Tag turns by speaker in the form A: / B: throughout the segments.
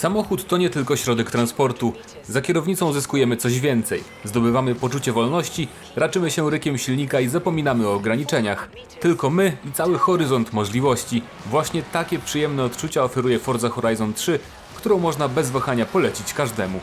A: Samochód to nie tylko środek transportu. Za kierownicą zyskujemy coś więcej. Zdobywamy poczucie wolności, raczymy się rykiem silnika i zapominamy o ograniczeniach. Tylko my i cały horyzont możliwości. Właśnie takie przyjemne odczucia oferuje Forza Horizon 3, którą można bez wahania polecić każdemu.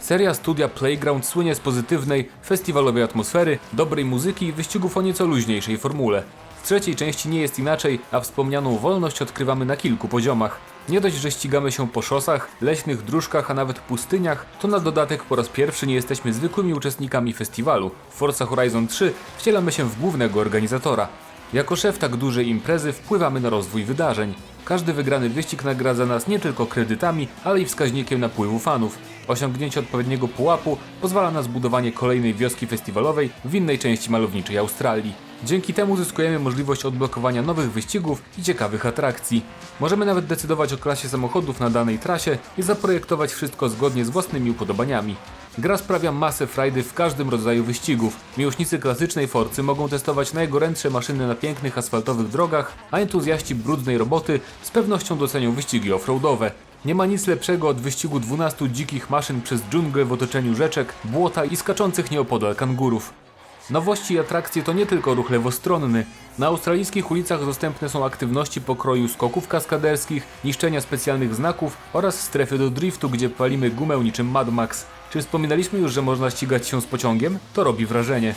A: Seria studia Playground słynie z pozytywnej, festiwalowej atmosfery, dobrej muzyki i wyścigów o nieco luźniejszej formule. Trzeciej części nie jest inaczej, a wspomnianą wolność odkrywamy na kilku poziomach. Nie dość, że ścigamy się po szosach, leśnych dróżkach, a nawet pustyniach, to na dodatek po raz pierwszy nie jesteśmy zwykłymi uczestnikami festiwalu. W Forza Horizon 3 wcielamy się w głównego organizatora. Jako szef tak dużej imprezy wpływamy na rozwój wydarzeń. Każdy wygrany wyścig nagradza nas nie tylko kredytami, ale i wskaźnikiem napływu fanów. Osiągnięcie odpowiedniego pułapu pozwala na zbudowanie kolejnej wioski festiwalowej w innej części malowniczej Australii. Dzięki temu zyskujemy możliwość odblokowania nowych wyścigów i ciekawych atrakcji. Możemy nawet decydować o klasie samochodów na danej trasie i zaprojektować wszystko zgodnie z własnymi upodobaniami. Gra sprawia masę frajdy w każdym rodzaju wyścigów. Miłośnicy klasycznej Forcy mogą testować najgorętsze maszyny na pięknych asfaltowych drogach, a entuzjaści brudnej roboty z pewnością docenią wyścigi offroadowe. Nie ma nic lepszego od wyścigu 12 dzikich maszyn przez dżunglę w otoczeniu rzeczek, błota i skaczących nieopodal kangurów. Nowości i atrakcje to nie tylko ruch lewostronny. Na australijskich ulicach dostępne są aktywności pokroju skoków kaskaderskich, niszczenia specjalnych znaków oraz strefy do driftu, gdzie palimy gumę niczym Mad Max. Czy wspominaliśmy już, że można ścigać się z pociągiem? To robi wrażenie.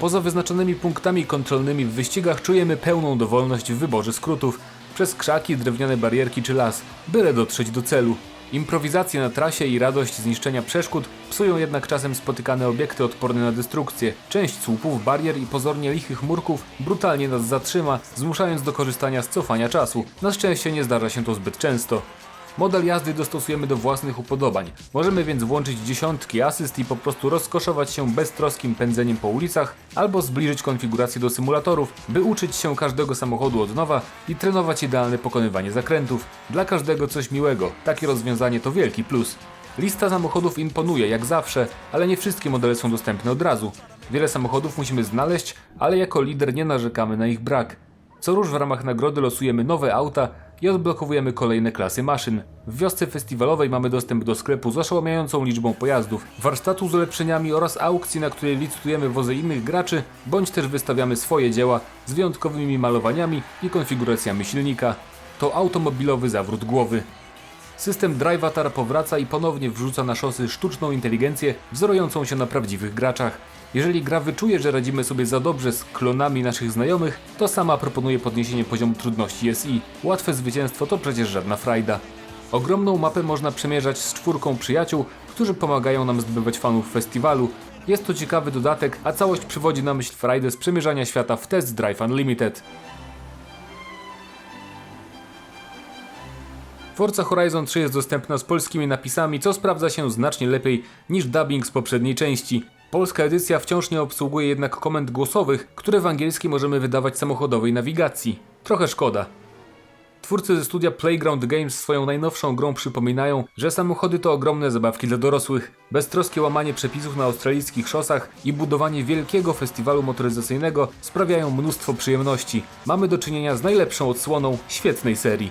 A: Poza wyznaczonymi punktami kontrolnymi w wyścigach czujemy pełną dowolność w wyborze skrótów przez krzaki, drewniane barierki czy las, byle dotrzeć do celu. Improwizacje na trasie i radość zniszczenia przeszkód psują jednak czasem spotykane obiekty odporne na destrukcję. Część słupów, barier i pozornie lichych murków brutalnie nas zatrzyma, zmuszając do korzystania z cofania czasu. Na szczęście nie zdarza się to zbyt często. Model jazdy dostosujemy do własnych upodobań. Możemy więc włączyć dziesiątki asyst i po prostu rozkoszować się beztroskim pędzeniem po ulicach, albo zbliżyć konfigurację do symulatorów, by uczyć się każdego samochodu od nowa i trenować idealne pokonywanie zakrętów. Dla każdego coś miłego. Takie rozwiązanie to wielki plus. Lista samochodów imponuje jak zawsze, ale nie wszystkie modele są dostępne od razu. Wiele samochodów musimy znaleźć, ale jako lider nie narzekamy na ich brak. Co róż w ramach nagrody losujemy nowe auta i odblokowujemy kolejne klasy maszyn. W wiosce festiwalowej mamy dostęp do sklepu z oszałamiającą liczbą pojazdów, warsztatu z ulepszeniami oraz aukcji, na której licytujemy wozy innych graczy, bądź też wystawiamy swoje dzieła z wyjątkowymi malowaniami i konfiguracjami silnika. To automobilowy zawrót głowy. System Drivatar powraca i ponownie wrzuca na szosy sztuczną inteligencję wzorującą się na prawdziwych graczach. Jeżeli gra wyczuje, że radzimy sobie za dobrze z klonami naszych znajomych, to sama proponuje podniesienie poziomu trudności SI. Łatwe zwycięstwo to przecież żadna frajda. Ogromną mapę można przemierzać z czwórką przyjaciół, którzy pomagają nam zdobywać fanów festiwalu. Jest to ciekawy dodatek, a całość przywodzi na myśl frajdę z przemierzania świata w Test Drive Unlimited. Forza Horizon 3 jest dostępna z polskimi napisami, co sprawdza się znacznie lepiej niż dubbing z poprzedniej części. Polska edycja wciąż nie obsługuje jednak komend głosowych, które w angielskiej możemy wydawać samochodowej nawigacji. Trochę szkoda. Twórcy ze studia Playground Games swoją najnowszą grą przypominają, że samochody to ogromne zabawki dla dorosłych. Beztroskie łamanie przepisów na australijskich szosach i budowanie wielkiego festiwalu motoryzacyjnego sprawiają mnóstwo przyjemności. Mamy do czynienia z najlepszą odsłoną świetnej serii.